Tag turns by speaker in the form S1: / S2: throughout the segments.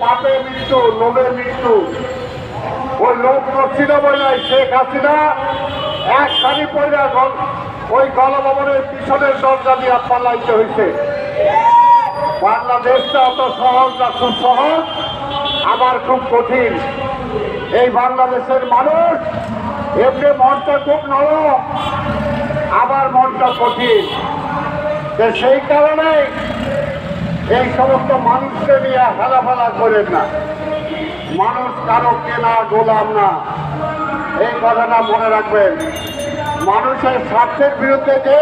S1: পাপে মৃত্যু, লোভে মৃত্যু। ওই লোভ করছিল বলে শেখ হাসিনা। এক শাড়ি পয়লা ওই গণভবনের পিছনের দরজা দিয়ে পালাইতে হয়েছে বাংলাদেশটা অত সহজ না খুব সহজ, আবার খুব কঠিন। এই বাংলাদেশের মানুষ এমনি মনটা খুব নরম, আবার মনটা কঠিন। সেই কারণে এই সমস্ত মানুষকে নিয়ে হেলাফেলা করেন না। মানুষ কারও কেনা গোলাম না। এই কথাটা মনে রাখবেন। মানুষের স্বার্থের বিরুদ্ধে যে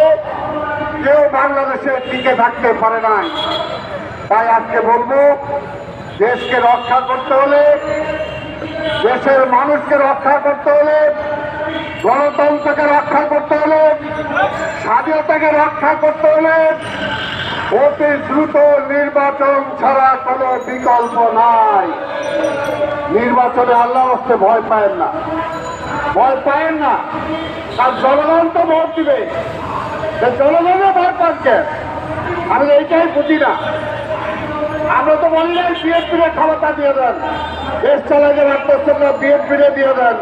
S1: কেউ বাংলাদেশে টিকে থাকতে পারে নাই, তাই আজকে বলব, দেশকে রক্ষা করতে হলে, দেশের মানুষকে রক্ষা করতে হলে, গণতন্ত্রকে রক্ষা করতে হলে, স্বাধীনতাকে রক্ষা করতে হলে অতি দ্রুত নির্বাচন ছাড়া কোনো বিকল্প নাই। নির্বাচনে আল্লাহ হচ্ছে ভয় পায়েন না। ভয় পায়েন না। আর জনগণ তো ভোট দিবে। তা জনগণও ভয় পাচ্ছে। আমি এইটাই বুঝি না। আমরা তো বলি নাই, বিএনপির ক্ষমতা দিয়ে দেন। দেশ চালাইতে পারতেছেন না, বিএনপিরে দিয়ে দেন।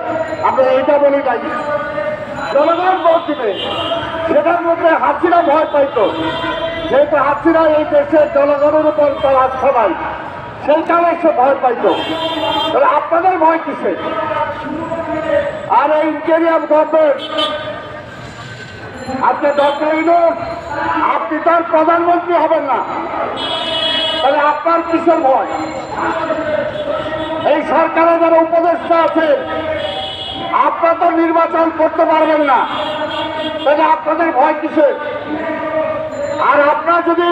S1: আমরা এইটা বলি নাই। জনগণ ভোট দিবে। সেটার মধ্যে হাসিনা ভয় পাইতো। যেহেতু হাসিনা এই দেশের জনগণের উপর তার সবাই সেই কারণে সে ভয় পাইতো। তাহলে আপনাদের ভয় কিসে আর এই ইন্টেরিয়াম গভর্নমেন্ট, আপনি ডক্টর ইনুস আপনি তার প্রধানমন্ত্রী হবেন না। তাহলে আপনার কিসের ভয়? এই সরকারে যারা উপদেষ্টা আছে, আপনারা তো নির্বাচন করতে পারবেন না। তাহলে আপনাদের ভয় কিসের? আর আপনারা যদি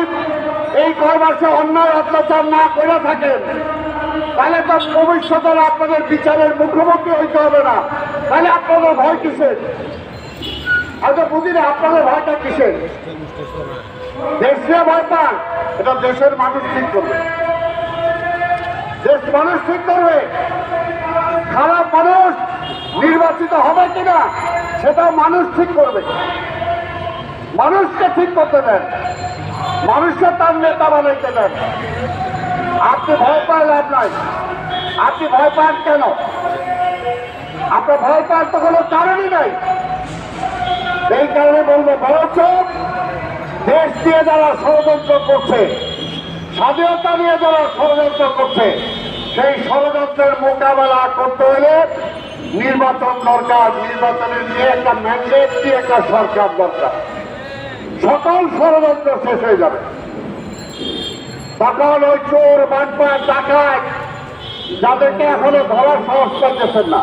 S1: এই কয় মাসে অন্যায় অত্যাচার না করে থাকেন, তাহলে তো ভবিষ্যতের আপনাদের বিচারের মুখোমুখি হইতে হবে না। তাহলে আপনাদের ভয় কিসের? তো বুঝি না আপনাদের ভয়টা কিসের? দেশ ভয় পান, এটা দেশের মানুষ ঠিক করবে। দেশ মানুষ ঠিক করবে, খারাপ মানুষ নির্বাচিত হবে কিনা, সেটা মানুষ ঠিক করবে। মানুষকে ঠিক করতে দেন মানুষকে তার নেতা বানাইতে দেন আপনি ভয় পান লাভ নাই। আপনি ভয় পান কেন? আপনার ভয় পান তো কোনো কারণই নাই। এই কারণে বলব, বরঞ্চ দেশ দিয়ে যারা ষড়যন্ত্র করছে, স্বাধীনতা নিয়ে যারা ষড়যন্ত্র করছে, সেই ষড়যন্ত্রের মোকাবেলা করতে হলে নির্বাচন দরকার। নির্বাচনের নিয়ে একটা ম্যান্ডেট দিয়ে একটা সরকার দরকার। সকল ষড়যন্ত্র শেষ হয়ে যাবে। সকল ওই চোর বাটপা ডাকাত, যাদেরকে এখনও ধরার সাহস করতেছেন না।